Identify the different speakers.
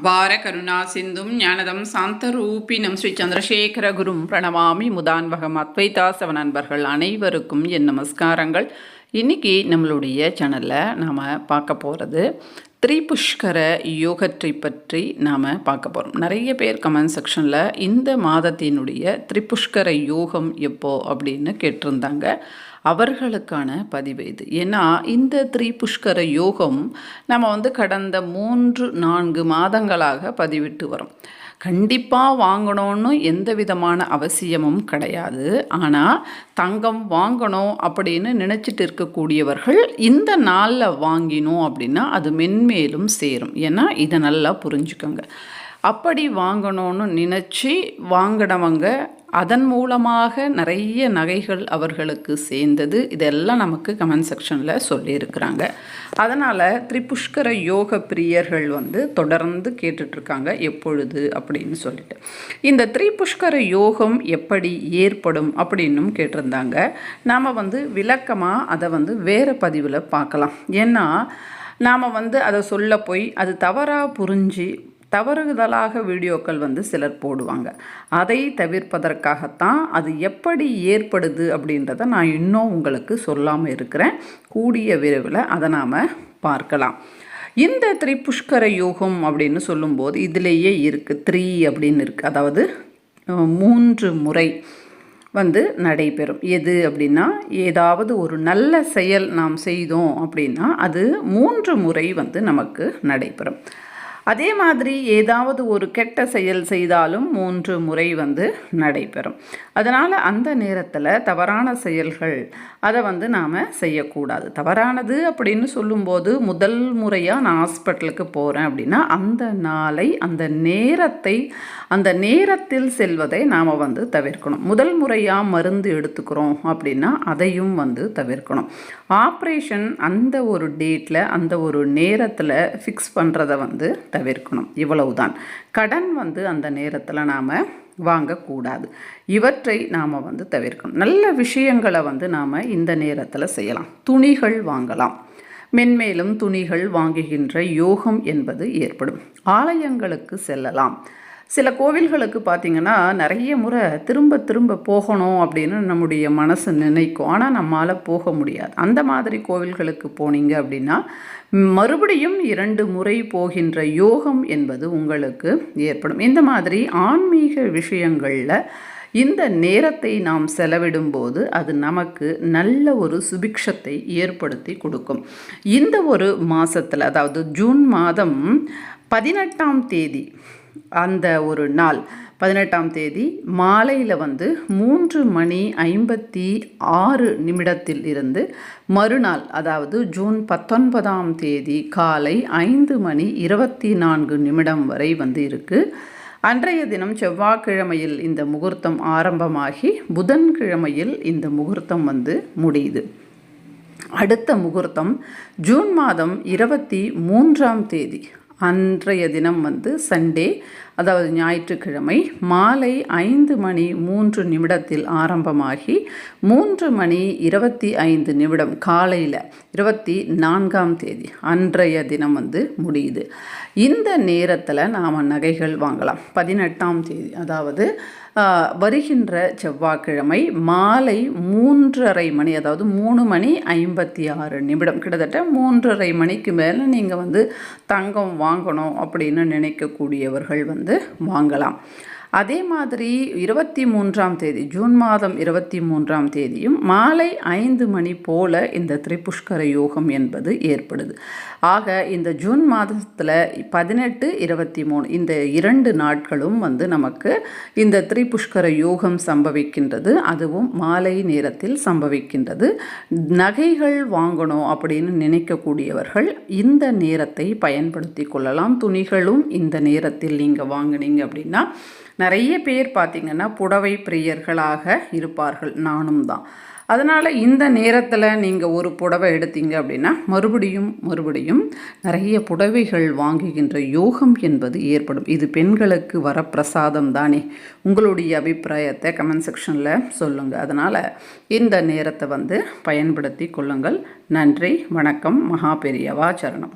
Speaker 1: அபார கருணா சிந்தும் ஞானதம் சாந்தரூபினம் ஸ்ரீ சந்திரசேகர குரும் பிரணவாமி முதான்வகம் அத்வைதாசவ நண்பர்கள் அனைவருக்கும் என் நமஸ்காரங்கள். இன்னைக்கு நம்மளுடைய சேனலில் நாம் பார்க்க போகிறது திரிபுஷ்கர யோகத்தை பற்றி நாம் பார்க்க போகிறோம் நிறைய பேர் கமெண்ட் செக்ஷனில் இந்த மாதத்தினுடைய திரிபுஷ்கர யோகம் எப்போ அப்படின்னு கேட்டிருந்தாங்க. அவர்களுக்கான பதிவு இது. ஏன்னா இந்த திரிபுஷ்கர யோகம் நம்ம வந்து கடந்த மூன்று நான்கு மாதங்களாக பதிவிட்டு வரோம். கண்டிப்பாக வாங்கணும்னு எந்த விதமான அவசியமும் கிடையாது. ஆனால் தங்கம் வாங்கணும் அப்படின்னு நினச்சிட்டு இருக்கக்கூடியவர்கள் இந்த நாளில் வாங்கினோம் அப்படின்னா அது மென்மேலும் சேரும். ஏன்னா இதை நல்லா புரிஞ்சுக்கோங்க. அப்படி வாங்கணும்னு நினச்சி வாங்கினவங்க அதன் மூலமாக நிறைய நகைகள் அவர்களுக்கு சேர்ந்தது. இதெல்லாம் நமக்கு கமெண்ட் செக்ஷனில் சொல்லியிருக்கிறாங்க. அதனால் திரிபுஷ்கர யோக பிரியர்கள் வந்து தொடர்ந்து கேட்டுட்ருக்காங்க. எப்பொழுது அப்படின்னு சொல்லிட்டு. இந்த திரிபுஷ்கர யோகம் எப்படி ஏற்படும் அப்படின்னும் கேட்டிருந்தாங்க. நாம் வந்து விளக்கமாக அதை வந்து வேறு பதிவில் பார்க்கலாம். ஏன்னா நாம் வந்து அதை சொல்ல போய் அது தவறாக புரிஞ்சு தவறுதலாக வீடியோக்கள் வந்து சிலர் போடுவாங்க. அதை தவிர்ப்பதற்காகத்தான் அது எப்படி ஏற்படுது அப்படின்றத நான் இன்னும் உங்களுக்கு சொல்லாமல் இருக்கிறேன். கூடிய விரைவில் அதை நாம் பார்க்கலாம். இந்த திரிபுஷ்கர யோகம் அப்படின்னு சொல்லும்போது இதிலேயே இருக்குது த்ரீ அப்படின்னு இருக்குது அதாவது மூன்று முறை வந்து நடைபெறும். எது அப்படின்னா ஏதாவது ஒரு நல்ல செயல் நாம் செய்தோம் அப்படின்னா அது மூன்று முறை வந்து நமக்கு நடைபெறும். அதே மாதிரி ஏதாவது ஒரு கெட்ட செயல் செய்தாலும் மூன்று முறை வந்து நடைபெறும். அதனால் அந்த நேரத்தில் தவறான செயல்கள் அதை வந்து நாம் செய்யக்கூடாது. தவறானது அப்படின்னு சொல்லும்போது முதல் முறையாக நான் ஹாஸ்பிட்டலுக்கு போகிறேன் அப்படின்னா அந்த நாளை அந்த நேரத்தை அந்த நேரத்தில் செல்வதை நாம் வந்து தவிர்க்கணும். முதல் முறையாக மருந்து எடுத்துக்கிறோம் அப்படின்னா அதையும் வந்து தவிர்க்கணும். ஆப்ரேஷன் அந்த ஒரு டேட்டில் அந்த ஒரு நேரத்தில் ஃபிக்ஸ் பண்ணுறதை வந்து தவிர்க்கணும். இவ்வளவுதான். கடன் வந்து அந்த நேரத்தில் நாம் வாங்கக்கூடாது. இவற்றை நாம் வந்து தவிர்க்கணும். நல்ல விஷயங்களை வந்து நாம் இந்த நேரத்தில் செய்யலாம். துணிகள் வாங்கலாம். மென்மேலும் துணிகள் வாங்குகின்ற யோகம் என்பது ஏற்படும். ஆலயங்களுக்கு செல்லலாம். சில கோவில்களுக்கு பார்த்திங்கன்னா நிறைய முறை திரும்ப திரும்ப போகணும் அப்படின்னு நம்முடைய மனசு நினைக்கும். ஆனால் நம்மளால் போக முடியாது. அந்த மாதிரி கோவில்களுக்கு போனீங்க அப்படின்னா மறுபடியும் இரண்டு முறை போகின்ற யோகம் என்பது உங்களுக்கு ஏற்படும். இந்த மாதிரி ஆன்மீக விஷயங்களில் இந்த நேரத்தை நாம் செலவிடும்போது அது நமக்கு நல்ல ஒரு சுபிக்ஷத்தை ஏற்படுத்தி கொடுக்கும். இந்த ஒரு மாதத்தில் அதாவது ஜூன் மாதம் பதினெட்டாம் தேதி அந்த ஒரு நாள் பதினெட்டாம் தேதி மாலையில் வந்து மூன்று மணி ஐம்பத்தி ஆறு நிமிடத்தில் இருந்து மறுநாள் அதாவது ஜூன் பத்தொன்பதாம் தேதி காலை ஐந்து மணி இருபத்தி நான்கு நிமிடம் வரை வந்து இருக்குது அன்றைய தினம் செவ்வாய்க்கிழமையில் இந்த முகூர்த்தம் ஆரம்பமாகி புதன்கிழமையில் இந்த முகூர்த்தம் வந்து முடியுது. அடுத்த முகூர்த்தம் ஜூன் மாதம் இருபத்தி மூன்றாம் தேதி அன்றைய தினம் வந்து சண்டே அதாவது ஞாயிற்றுக்கிழமை மாலை ஐந்து மணி மூன்று நிமிடத்தில் ஆரம்பமாகி மூன்று மணி இருபத்தி ஐந்து நிமிடம் காலையில் இருபத்தி நான்காம் தேதி அன்றைய தினம் வந்து முடியுது. இந்த நேரத்தில் நாம் நகைகள் வாங்கலாம். பதினெட்டாம் தேதி அதாவது வருகின்ற செவ்வாய்க்கிழமை மாலை மூன்றரை மணி அதாவது மூணு மணி ஐம்பத்தி ஆறு நிமிடம். கிட்டத்தட்ட மூன்றரை மணிக்கு மேலே நீங்கள் வந்து தங்கம் வாங்கணும் அப்படின்னு நினைக்கக்கூடியவர்கள் வந்து வாங்கலாம். அதே மாதிரி இருபத்தி மூன்றாம் தேதி ஜூன் மாதம் இருபத்தி மூன்றாம் தேதியும் மாலை ஐந்து மணி போல இந்த திரிபுஷ்கர யோகம் என்பது ஏற்படுது. ஆக இந்த ஜூன் மாதத்தில் பதினெட்டு இருபத்தி மூணு இந்த இரண்டு நாட்களும் வந்து நமக்கு இந்த திரிபுஷ்கர யோகம் சம்பவிக்கின்றது. அதுவும் மாலை நேரத்தில் சம்பவிக்கின்றது. நகைகள் வாங்கணும் அப்படின்னு நினைக்கக்கூடியவர்கள் இந்த நேரத்தை பயன்படுத்தி கொள்ளலாம். துணிகளும் இந்த நேரத்தில் நீங்கள் வாங்கினீங்க அப்படின்னா நிறைய பேர் பார்த்திங்கன்னா புடவை பிரியர்களாக இருப்பார்கள். நானும் தான். அதனால் இந்த நேரத்தில் நீங்கள் ஒரு புடவை எடுத்தீங்க அப்படின்னா மறுபடியும் மறுபடியும் நிறைய புடவைகள் வாங்குகின்ற யோகம் என்பது ஏற்படும். இது பெண்களுக்கு வர பிரசாதம் தானே. உங்களுடைய அபிப்பிராயத்தை கமெண்ட் செக்ஷனில் சொல்லுங்கள் அதனால் இந்த நேரத்தை வந்து பயன்படுத்தி கொள்ளுங்கள். நன்றி வணக்கம் மகா பெரியவா சரணம்.